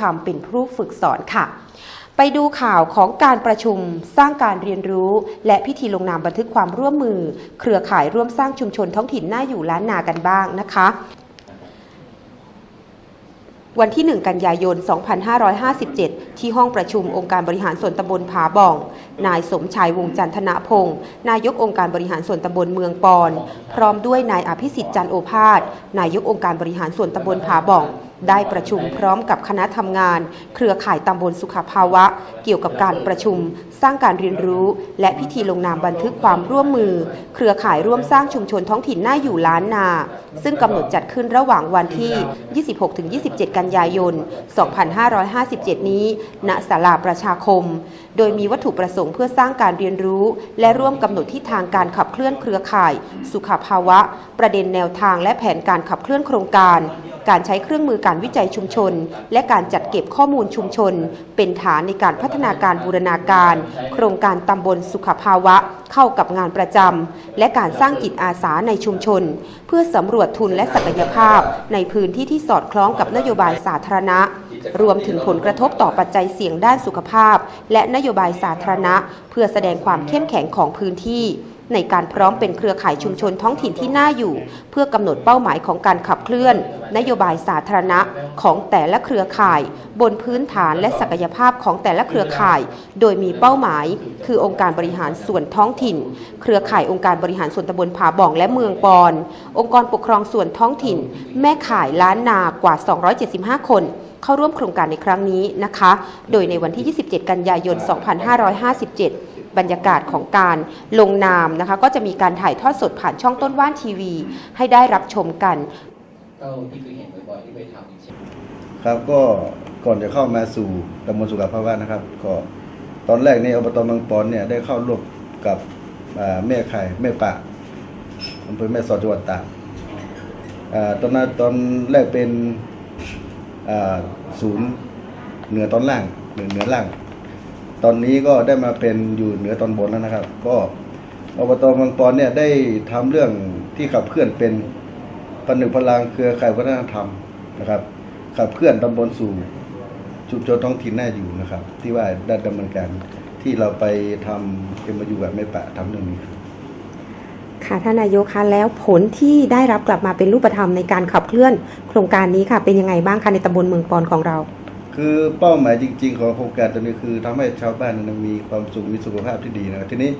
ทำเป็นผู้ฝึกสอนค่ะ ไปดูข่าวของการประชุมสร้างการเรียนรู้ และพิธีลงนามบันทึกความร่วมมือ เครือข่ายร่วมสร้างชุมชนท้องถิ่นน่าอยู่ล้านนากันบ้างนะคะวันที่ 1 กันยายน 2557 ที่ห้องประชุมองค์การบริหารส่วนตำบลผาบ่อง นายสมชายวงจันทนะพงศ์นายกองค์การบริหารส่วนตำบลเมืองปอน พร้อมด้วยนายอภิสิทธิ์จันโอภาส นายกองค์การบริหารส่วนตำบลผาบ่อง ได้ประชุมพร้อมกับคณะทำงาน เครือข่ายตำบลสุขภาวะ เกี่ยวกับการประชุม สร้างการเรียนรู้ และพิธีลงนามบันทึกความร่วมมือ เครือข่ายร่วมสร้างชุมชนท้องถิ่นน่าอยู่ล้านนา ซึ่งกำหนดจัดขึ้นระหว่างวันที่ 26-27 กันยายน 2557 นี้ ณศาลาประชาคม โดยมีวัตถุประสงค์เพื่อสร้างการเรียนรู้ และร่วมกำหนดทิศทางการขับเคลื่อนเครือข่าย สุขภาวะ ประเด็นแนวทางและแผนการขับเคลื่อนโครงการ การใช้เครื่องมือการวิจัยชุมชน และการจัดเก็บข้อมูลชุมชน เป็นฐานในการพัฒนาการบูรณาการ โครงการตำบลสุขภาวะ เข้ากับงานประจำและการสร้างจิตอาสาในชุมชน เพื่อสำรวจทุนและศักยภาพ ในพื้นที่ที่สอดคล้องกับนโยบายสาธารณะ รวมถึงผลกระทบต่อปัจจัยเสี่ยงด้านสุขภาพ และนโยบายสาธารณะ เพื่อแสดงความเข้มแข็งของพื้นที่ ในการพร้อมเป็นเครือข่ายชุมชนท้องถิ่นที่น่าอยู่ เพื่อกำหนดเป้าหมายของการขับเคลื่อน นโยบายสาธารณะของแต่ละเครือข่าย บนพื้นฐานและศักยภาพของแต่ละเครือข่าย โดยมีเป้าหมาย คือองค์การบริหารส่วนท้องถิ่น เครือข่ายองค์การบริหารส่วนตำบลผาบ่องและเมืองปอน องค์กรปกครองส่วนท้องถิ่น แม่ข่ายล้านนากว่า 275 คน เข้าร่วมโครงการในครั้งนี้นะคะ โดยในวันที่ 27 กันยายน 2557บรรยากาศของการลงนามนะคะ ก็จะมีการถ่ายทอดสดผ่านช่องต้นว่านทีวี ให้ได้รับชมกันเท่าที่เคยเห็นบ่อยๆที่ไปทำอย่างเช่นครับก็ก่อนจะเข้ามาสู่ตำบลสุขภาวะนะครับ ก็ตอนแรกนี่อบตเมืองปอนเนี่ยได้เข้าร่วมกับอ่าแม่ไข่แม่ปะอำเภอแม่สอดจังหวัดตากอ่าตอนนั้นตอนแรกเป็นอ่า ศูนย์เหนือตอนล่างเหนือเหนือล่าง ตอนนี้ก็ได้มาเป็นอยู่เหนือตอนบนแล้วนะครับ ก็อบตเมืองปอนเนี่ยได้ทำเรื่องที่ขับเคลื่อนเป็นผนึกพลังเครือข่ายวัฒนธรรมนะครับขับเคลื่อนตำบลสู่ชุมชนท้องถิ่นน่าอยู่นะครับ ที่ว่าได้ดำเนินการที่เราไปทำเอ็มยูแบบไม่ปะทำเรื่องนี้ครับ ค่ะท่านนายกคะแล้วผลที่ได้รับกลับมาเป็นรูปธรรมในการขับเคลื่อนโครงการนี้ค่ะเป็นยังไงบ้างคะในตำบลเมืองปอนของเรา คือเป้าหมายจริง ๆ ของโครงการตัวนี้คือทำให้ชาวบ้านนั้นมีความสุขมีสุขภาพที่ดีนะทีนี้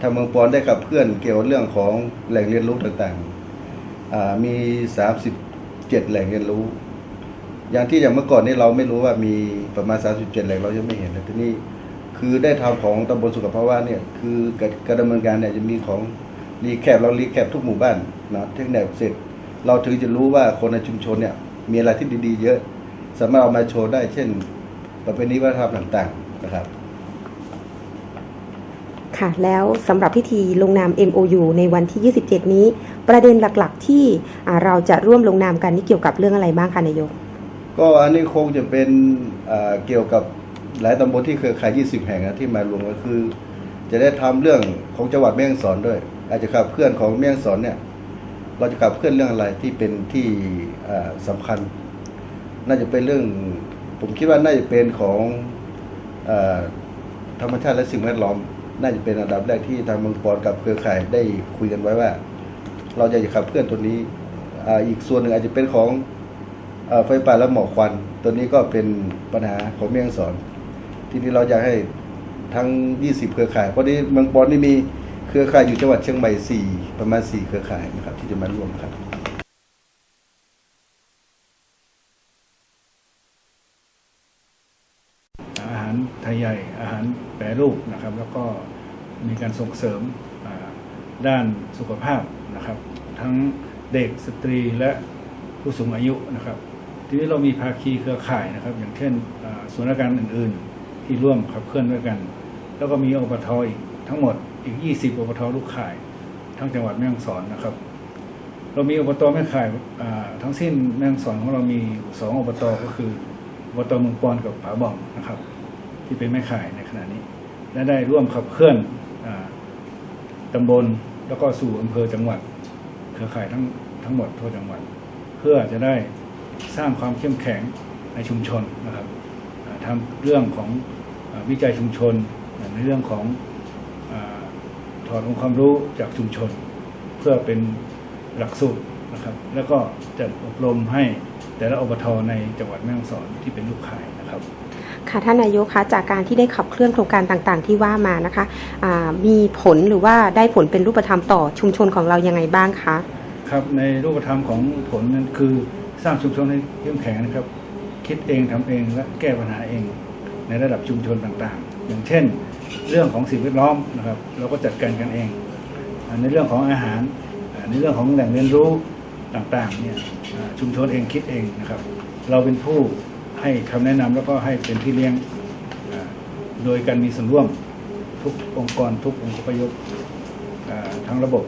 ทางเมืองปอนได้ขับเคลื่อนเกี่ยวกับเรื่องของแหล่งเรียนรู้ต่างๆอ่ามี 37 แหล่งเรียนรู้ อย่างที่อย่างเมื่อก่อนนี้เราไม่รู้ว่ามีประมาณ 37 แหล่งเรายังไม่เห็นเลยทีนี้คือได้ทำของตำบลสุขภาวะเนี่ยคือการดำเนินการเนี่ยจะมีของ รีแคปเรารีแคปทุกหมู่บ้านนะเทคนิคเสร็จ เราถึงจะรู้ว่าคนในชุมชนเนี่ยมีอะไรที่ดีๆ เยอะ สามารถเอามาโชว์ได้เช่นประเพณีวัฒนธรรมต่างๆนะครับค่ะแล้วสำหรับพิธีลงนาม MOU ในวันที่ 27 นี้ ประเด็นหลักๆ ที่อ่าเราจะร่วมลงนามกันนี่เกี่ยวกับเรื่องอะไรบ้างคะนายก ก็อันนี้คงจะเป็นอ่าเกี่ยวกับหลายตำบลที่เครือข่าย 20 แห่งนะที่มารวมก็คือ จะได้ทำเรื่องของจังหวัดแม่ฮ่องสอนด้วย อาจจะขับเคลื่อนของแม่ฮ่องสอนเนี่ยเราจะขับเคลื่อนเรื่องอะไรที่เป็นที่อ่าสำคัญ น่าจะเป็นเรื่อง ผมคิดว่าน่าจะเป็นของอธรรมชาติและสิ่งแวดล้อม น่าจะเป็นอันดับแรกที่ทางเมืองปอนกับเครือข่ายได้คุยกันไว้ว่า เราจะขับเคลื่อนตัวนี้ออีกส่วนหนึ่งอาจจะเป็นของอไฟป่าและหมอกควัน ตัวนี้ก็เป็นปัญหาของเมียงสอน ทีนี้เราอยากให้ทั้ง 20 เครือข่ายเพราะนี้เมืองปอนนี่มี เครือข่ายอยู่จังหวัดเชียงใหม่4ประมาณ 4 เครือข่ายนะครับที่จะมาร่วมครับอาหารไทยใหญ่อาหารแปรรูปนะครับ แล้วก็มีการส่งเสริมด้านสุขภาพนะครับ ทั้งเด็กสตรีและผู้สูงอายุนะครับ ทีนี้เรามีภาคีเครือข่ายนะครับ อย่างเช่นส่วนราชการอื่น ๆ ที่ร่วมขับเคลื่อนด้วยกัน แล้วก็มีอปทอีกทั้งหมด อีก 20อปทลูกข่าย ทั้งจังหวัดแม่ฮ่องสอนนะครับ เรามีอบตแม่ข่ายทั้งสิ้นแม่ฮ่องสอนของเรามีสองอบตก็คืออบตเมืองปอนกับผาบ่องนะครับ ที่เป็นแม่ข่ายในขณะนี้ และได้ร่วมขับเคลื่อนอตำบลแล้วก็สู่อำเภอจังหวัด เครือข่ายทั้งทั้งหมดทั่วจังหวัด เพื่อจะได้สร้างความเข้มแข็งในชุมชนนะครับทำเรื่องของอวิจัยชุมชนในเรื่องของอ ถอดองค์ความรู้จากชุมชน เพื่อเป็นหลักสูตรนะครับ แล้วก็จะอบรมให้แต่ละอบทในจังหวัดแม่ฮ่องสอนที่เป็นลูกข่ายนะครับค่ะท่านนายกคะจากการที่ได้ขับเคลื่อนโครงการต่างๆ ที่ว่ามานะคะอ่ามีผลหรือว่าได้ผลเป็นรูปธรรมต่อชุมชนของเรายังไงบ้างคะครับในรูปธรรมของผลนั้นคือสร้างชุมชนให้เข้มแข็งนะครับ คิดเองทำเองและแก้ปัญหาเองในระดับชุมชนต่างๆ อย่างเช่น เรื่องของสิ่งแวดล้อมนะครับ เราก็จัดการกันเองในเรื่องของอาหารในเรื่องของแหล่งเรียนรู้ต่างๆเนี่ยชุมชนเองคิดเองนะครับ เราเป็นผู้ให้คำแนะนำแล้วก็ให้เป็นที่เลี้ยงโดยการมีส่วนร่วมทุกองค์กรทุกองค์ประยกอ่าทั้งระบบ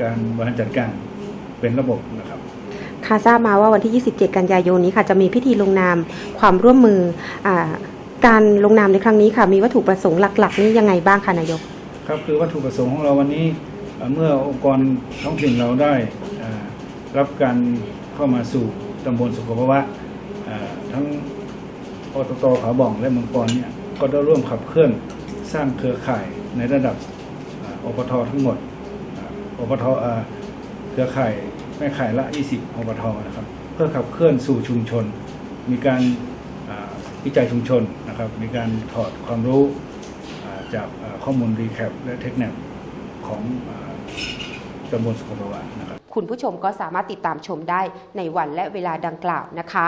การบริหารจัดการเป็นระบบนะครับค่ะทราบมาว่าวันที่ 27 กันยายนนี้ค่ะจะมีพิธีลงนามความร่วมมืออา การลงนามในครั้งนี้ค่ะ มีวัตถุประสงค์หลัก ๆ นี่ยังไงบ้างคะนายก ครับคือวัตถุประสงค์ของเราวันนี้เมื่อองค์กรท้องถิ่นเราได้รับการเข้ามาสู่ตำบลสุขภาวะทั้งปตทขาบ่องและเมืองปอนเนี่ยก็ได้ร่วมขับเคลื่อนสร้างเครือข่ายในระดับอ่ออปททั้งหมดอ่ออปทเครือข่ายแม่ข่ายละ 20อปทนะครับ เพื่อขับเคลื่อนสู่ชุมชน มีการ วิจัยชุมชนนะครับ มีการถอดความรู้จากข้อมูลรีแคปและเทคนิคของอ่าตำบลสุขภาวะนะครับ คุณผู้ชมก็สามารถติดตามชมได้ในวันและเวลาดังกล่าวนะคะ